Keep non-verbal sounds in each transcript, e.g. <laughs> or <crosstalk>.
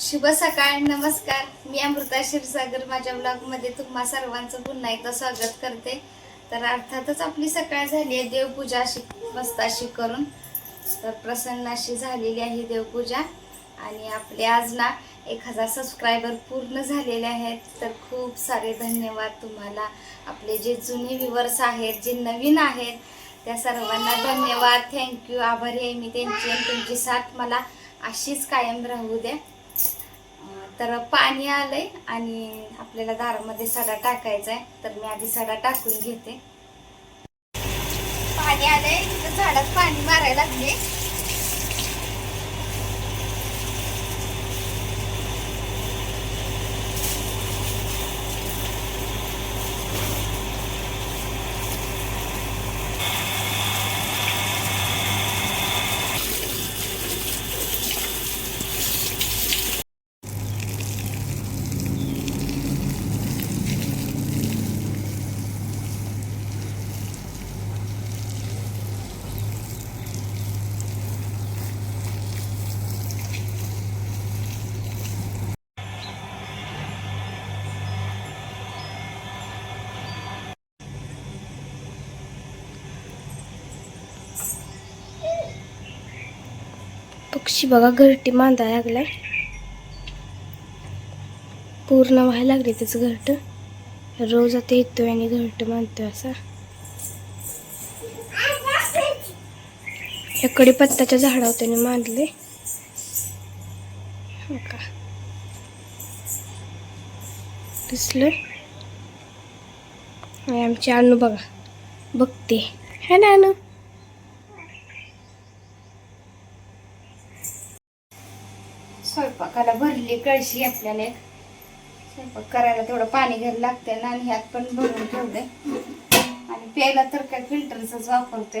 शुभ सकाळ नमस्कार. मी अमृता क्षीरसागर. माझ्या ब्लॉगमध्ये तुम्हा सर्वांचं पुन्हा एकदा स्वागत करते. तर अर्थातच आपली सकाळ झाली आहे. देवपूजा अशी मस्त अशी करून तर प्रसन्न अशी झालेली आहे देवपूजा. आणि आपले आज ना एक हजार सबस्क्रायबर पूर्ण झालेले आहेत. तर खूप सारे धन्यवाद तुम्हाला. आपले जे जुने व्ह्युअर्स आहेत जे नवीन आहेत त्या सर्वांना धन्यवाद. थँक्यू आभारी आहे मी त्यांची. आणि तुमची साथ मला अशीच कायम राहू द्या. तर पाणी आलंय आणि आपल्याला दारामध्ये सडा टाकायचा आहे. तर मी आधी सडा टाकून घेते. पाणी आलंय. तिथं झाडात पाणी मारायला लागले. पक्षी बघा घरटी बांधायला लागलाय. पूर्ण व्हायला लागले त्याचं घरट. रोज आता येतोय आणि घरट बांधतोय असा. याकडे पत्ताच्या झाडावर त्याने बांधले हो का? दिसलं? आमची अनु बघा. बघते. है ना अनु? स्वयंपाकाला भरली कळशी आपल्याला एक. स्वयंपाक करायला तेवढं पाणी घ्यायला लागते ना आणि ह्यात पण भरून ठेवलंय. आणि प्यायला तर काय फिल्टरचाच वापरते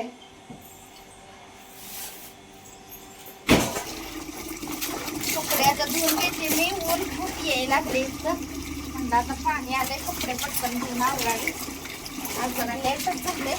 कपडे आता धुवून घेते मी ऊन खूप यायला लागले इथं. म्हणलं आता पाणी आलंय कपडे पटकन धुवून आवडावे आज जरा लेटच झाले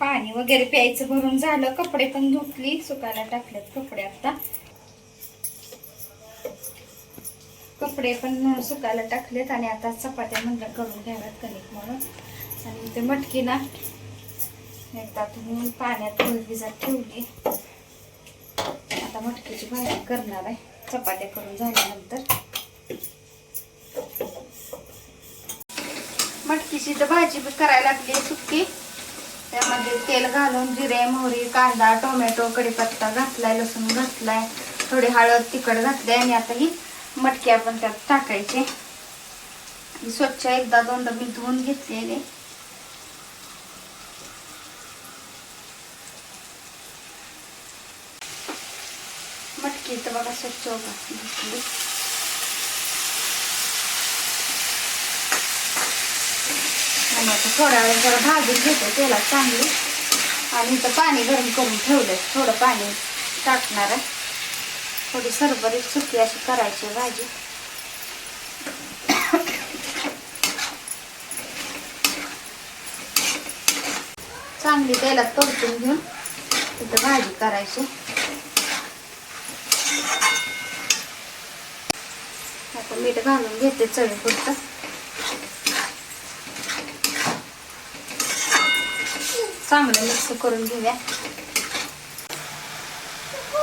पाणी वगैरे प्यायचं भरून झालं कपडे पण धुतली सुकायला टाकलेत कपडे आता. कपडे पण सुकायला टाकलेत आणि आता चपात्या म्हणलं करून घ्याव्यात कणिक म्हणून. आणि ते मटकी ना एकदा तुम्ही पाण्यात भिजत ठेवली. आता मटकीची भाजी करणार आहे. चपात्या करून झाल्यानंतर. मटकीची तर भाजी करायला लागली सुकी. त्यामध्ये तेल घालून जिरे मोहरी कांदा टोमॅटो कढीपत्ता घातलाय लसूण घातलाय थोडी हळद तिखट घातली आणि आता ही मटकी आपण त्यात टाकायचे. आणि स्वच्छ एकदा दोनदा मी धुवून घेतलेले. मटकी तर बघा स्वच्छ होता आणि आता थोड्या वेळ जरा भाजून घेतो तेलात चांगली. आणि इथं पाणी गरम करून ठेवलंय. थोडं पाणी टाकणार आहे. थोडी सरबरीत सुकी अशी करायची आहे भाजी. चांगली तेलात परतून घेऊन तिथं भाजी करायची. आता मीठ घालून घेते चवीपुरतं. चांगलं मिक्स करून घेऊया.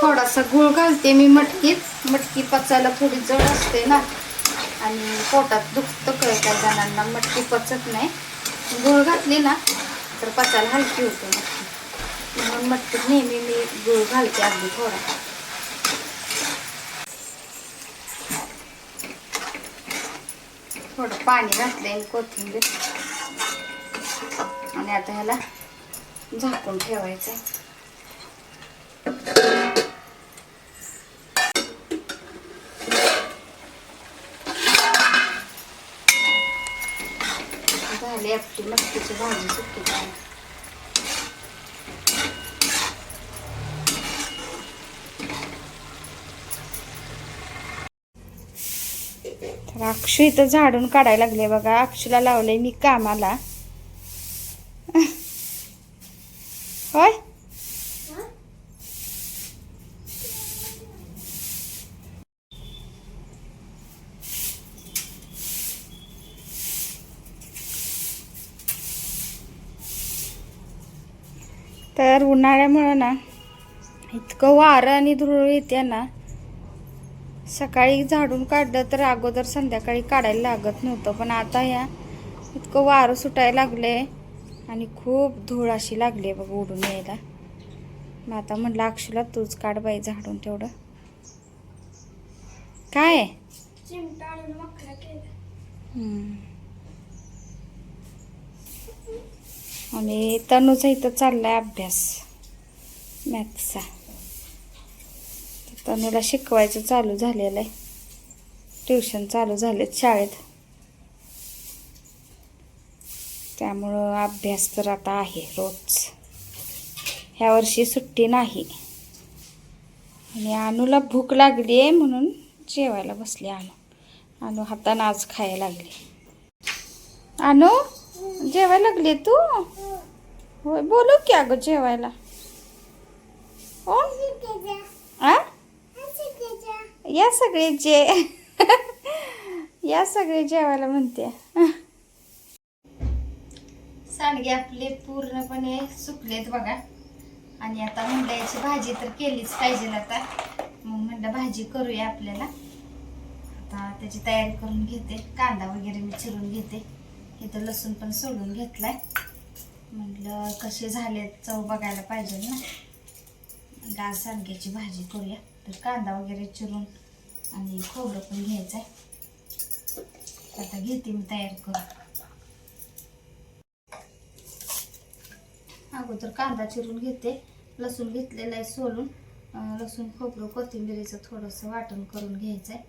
थोडासा गुळ घालते मी मटकीत. मटकी पचायला थोडी जड असते ना. आणि पोटात दुखतं काय काय जणांना मटकी पचत नाही. गुळ घातली ना तर पचायला हलकी होते मटकी. म्हणून मटकीत नेहमी मी गुळ घालते अगदी थोडा. थोडं पाणी घातलंय कोथिंबीर. आणि आता ह्याला झाकून ठेवायचं झाली आपली मटकीची भाजी सुकी काय तर अक्षू इथं झाडून काढायला लागले. बघा अक्षूला लावले मी कामाला. होय तर उन्हाळ्यामुळं ना इतकं वारं आणि धुळ येते ना सकाळी झाडून काढलं तर अगोदर संध्याकाळी काढायला लागत नव्हतं. पण आता या इतकं वारं सुटायला लागले आणि खूप धूळ अशी लागली बघ उडून यायला. मग आता म्हटलं अक्षुला तूच काढ बाई झाडून तेवढं. काय? आहे? आणि तनूचा इथं चाललाय अभ्यास मॅथ्सचा. तनूला शिकवायचं चालू झालेलं आहे. ट्युशन चालू झालेत शाळेत. त्यामुळं अभ्यास तर आता आहे रोज. ह्या वर्षी सुट्टी नाही. आणि अनुला भूक लागली आहे म्हणून जेवायला बसली अनु अनु हातानं आज खायला लागली. अनु जेवायला लागली तू? होय बोलू की अगं जेवायला. हो आ? या सगळे जे <laughs> या सगळे जेवायला म्हणते सांडगे आपले पूर्णपणे सुकलेत बघा. आणि आता म्हणलं याची भाजी तर केलीच पाहिजे आता. मग म्हणलं भाजी करूया आपल्याला. आता त्याची तयारी करून घेते. कांदा वगैरे मी चिरून घेते. इथं लसूण पण सोडून घेतलाय. म्हटलं कसे झाले चव बघायला पाहिजे ना. म्हणलं आज सांडग्याची भाजी करूया. तर कांदा वगैरे चिरून आणि खोबरं पण घ्यायचं आहे आता घेते मी तयारी करून. अगोदर कांदा चिरून घेते. लसूण घेतलेला आहे सोलून. लसूण खोबरं कोथिंबिरीचं थोडंसं वाटण करून घ्यायचं आहे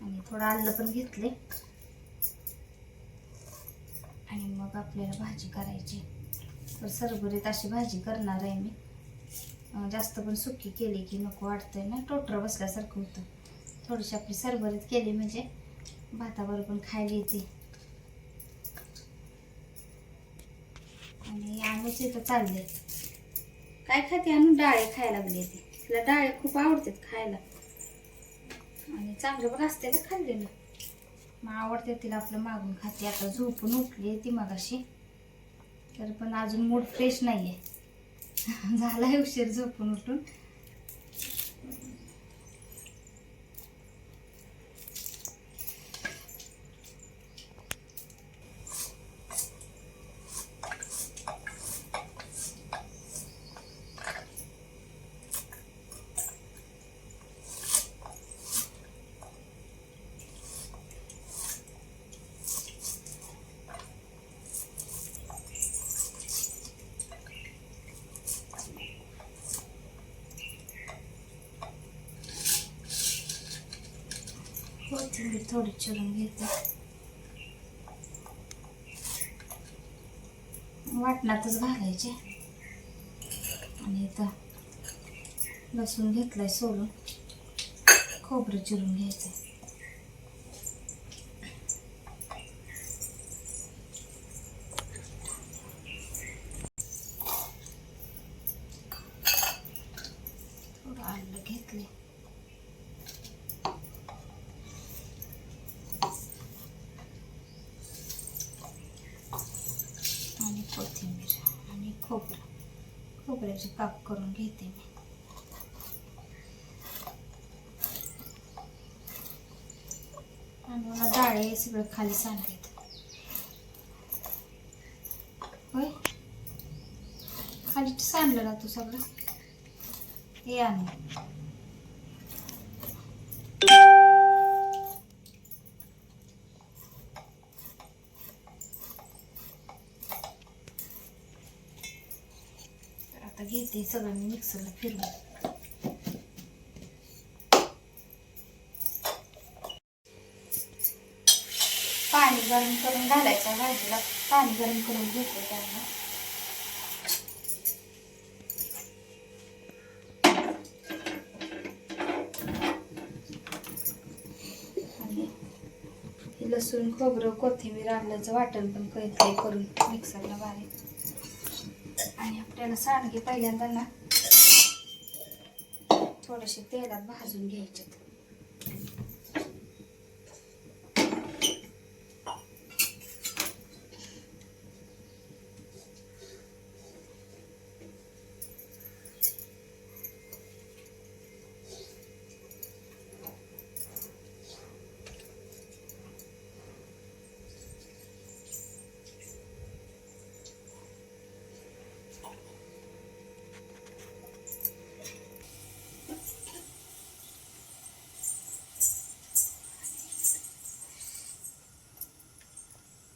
आणि थोडं आलं पण घेतले आणि मग आपल्याला भाजी करायची. तर सरभरीत अशी भाजी करणार आहे मी. जास्त पण सुकी केली की नको वाटतंय ना. टोटर बसल्यासारखं होतं. थोडीशी आपली सरभरीत केली म्हणजे भातावर पण खायला येते. आणि अनुच इथं चालले. काय खाते आणून डाळे खायला लागली ती. तिला डाळे खूप आवडतात खायला. आणि चांगलं पण असते ना खाल्लेलं. मग आवडते तिला आपलं मागून खाते. आता झोपून उठली ती मगाशी. तर पण अजून मूड फ्रेश नाही आहे झाला उशीर झोपून उठून कोथिंबीर थोडी चिरून घेते. वाटणातच घालायचे. आणि इथं लसूण घेतलाय सोलून. खोबरं चिरून घ्यायचं थोडं आलं घेतले आणि कोथिंबीर आणि खोबरं खोबऱ्याचे काप करून घेते मी. आणि मला डाळे सगळं खाली सांगते होय? खाली सांडलं ना तू सगळं? हे आणू घेते सगळं मी मिक्सरला फिरवून. पाणी गरम करून घालायचं भाजीला. पाणी गरम करून घेतो त्याला आणि लसूण खोबरं कोथिंबीर आल्याचं वाटण पण करते करून मिक्सरला बारीक. आणि आपल्याला सांडगे पहिल्यांदा ना थोडेसे तेलात भाजून घ्यायचे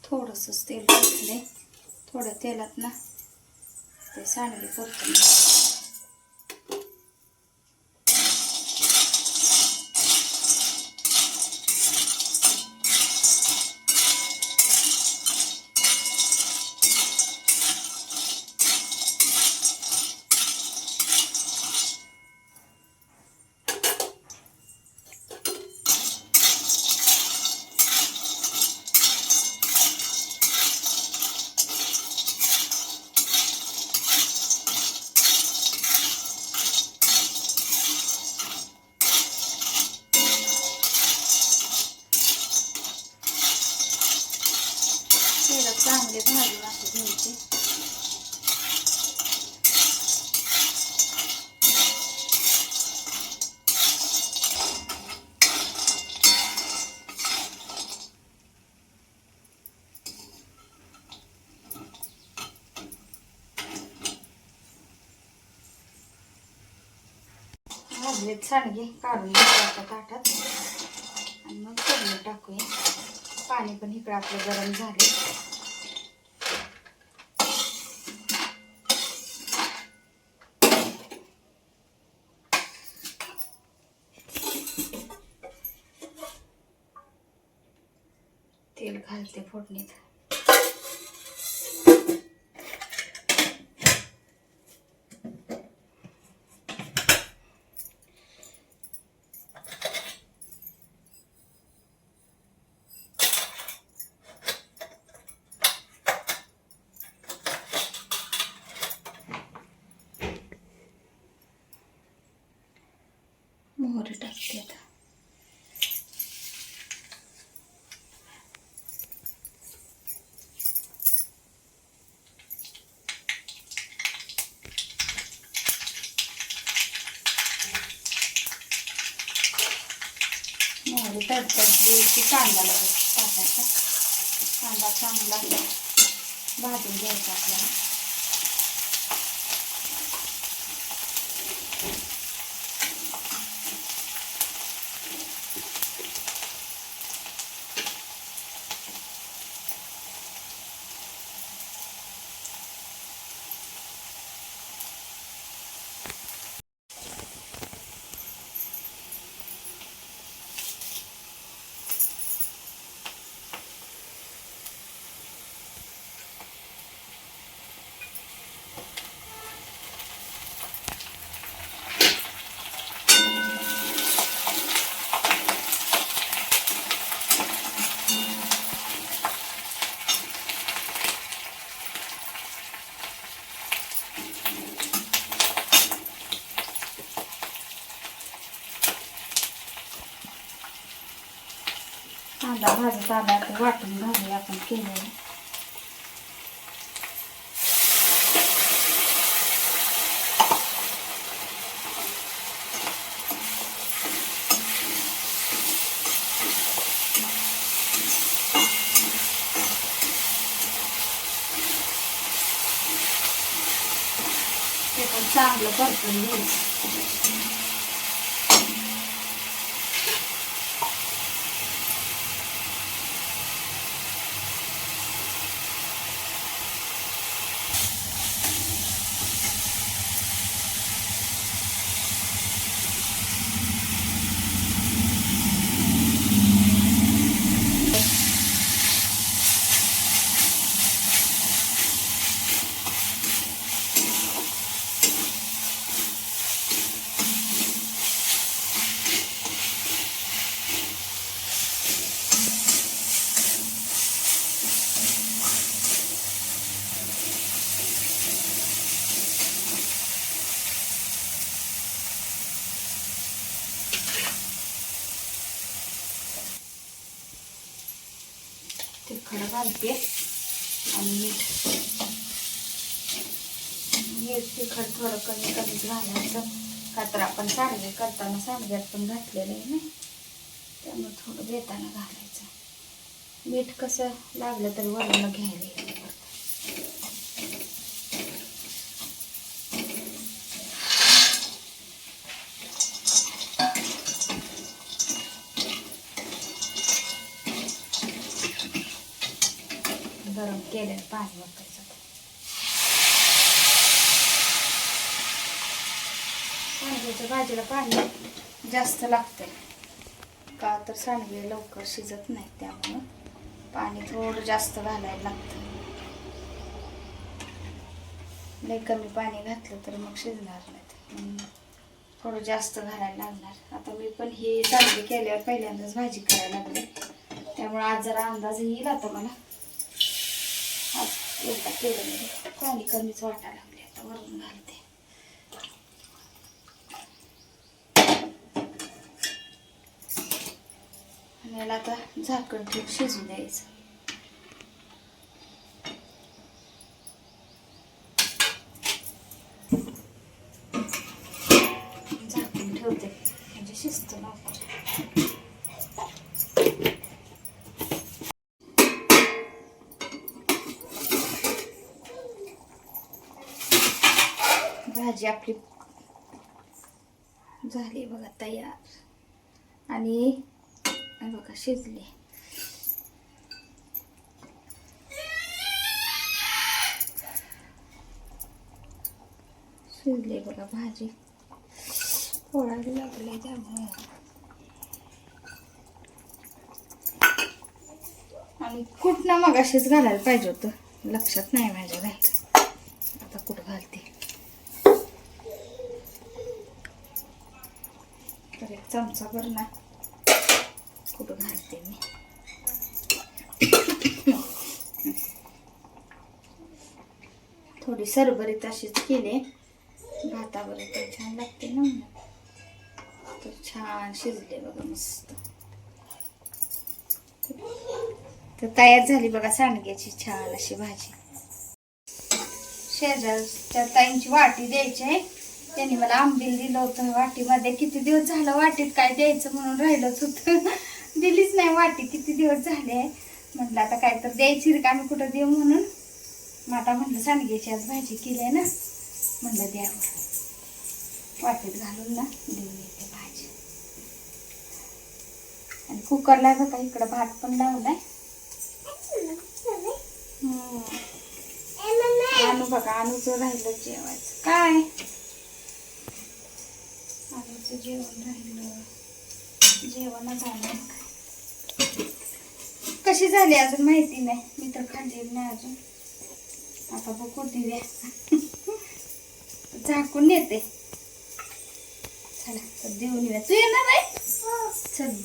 थोडंसंच तेल टाकले थोड्या तेलात ना ते सांडगे परतून तेलात चांगले भाजून असे घ्यायचे भाजलेत सांडगे काढून घ्यायचे ताटात. आणि मग फोडणी टाकूया. पाणी पण इकडं आपलं गरम झाले. तेल घालते फोडणीत मोहरी टाकते आता मोहरी तडतडली की कांदा लगेच टाकायचा. कांदा चांगला भाजून घ्यायचा आपल्याला. कांदा भाजत आला तर वाटून घालूया आपण केलेलं ते पण चांगलं परतून घ्यायचं खडं घालते. आणि मीठ मीठ तिखट थोडं कमी कमी घालायचं. का तर आपण सांडगे करताना सांडग्यात पण घातलेलं आहे ना. त्यामुळे थोडं देताना घालायचं. मीठ कसं लागलं तरी वरून घ्यायला येईल परत. गरम केलेलं पाणी वापरायचं सांडग्याच्या भाजीला पाणी जास्त लागतंय का तर सांडगे लवकर शिजत नाही त्यामुळं पाणी थोडं जास्त घालायला लागतं लई कमी पाणी घातलं तर मग शिजणार नाहीत थोडं जास्त घालायला लागणार आता मी पण हे सांडगे केल्यावर पहिल्यांदाच भाजी करायला लागली त्यामुळे आज जरा अंदाज येईल आता मला एकदा केलं मी. पाणी कमीच वाटायला लागले आता वरून घालते. आणि याला आता झाकण ठेवून शिजू द्यायचं झाकून ठेवते म्हणजे शिजत लवकर भाजी आपली. झाली बघा तयार. आणि बघा शिजली. शिजली बघा भाजी. पोळायला लागले त्यामुळे. आणि कुठनं मगाशीच घालायला पाहिजे होतं? लक्षात नाही माझ्या राहिलं आता कुठं घालते चमचाभर चमचा ना. कुठं घालते मी? थोडी सरभरीत अशीच केले. भातावर पण छान लागते ना. तर छान शिजले बघा मस्त. तर तयार झाली बघा सांडग्याची छान अशी भाजी. शेजारच्या ताईंची वाटी द्यायची आहे. त्यांनी मला आंबील दिलं होतं. वाटीमध्ये किती दिवस झालं वाटीत काय द्यायचं म्हणून राहिलंच होतं. <laughs> दिलीच नाही वाटी किती दिवस झाले म्हटलं आता काय तर द्यायची रिकामी कुठं देऊ म्हणून? मग आता म्हटलं सांडग्याची आज भाजी केली आहे ना? म्हटलं द्यावं वाटीत घालून ना देऊन येते भाजी. आणि कुकरला बघा इकडं भात पण लावलाय. आणू बघा आणूचं राहिलं जेवायचं. काय? आणूचं जेवण राहिलं. जेवणच आणलं कशी झाली अजून माहिती नाही. मी तर खाल्ली नाही अजून. आता बघू दिव्या. झाकून येते चला तर देऊन येऊया. तू येणार आहे? चल.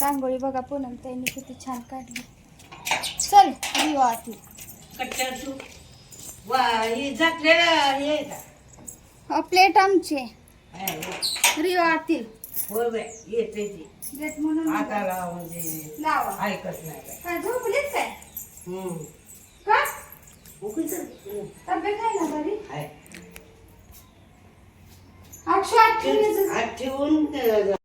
रांगोळी बघा पूनम ताईने किती छान काढली. चल रिओ आती हे हे प्लेट आमची. आहे, रिओ आतील. येते ती. म्हणून हाताला म्हणजे लावा. ऐकत नाही काय काय झोपलीच काय? हम्म. का? उगीच, हम्म, तब्येत आहे ना बरी? आहे. ठेवून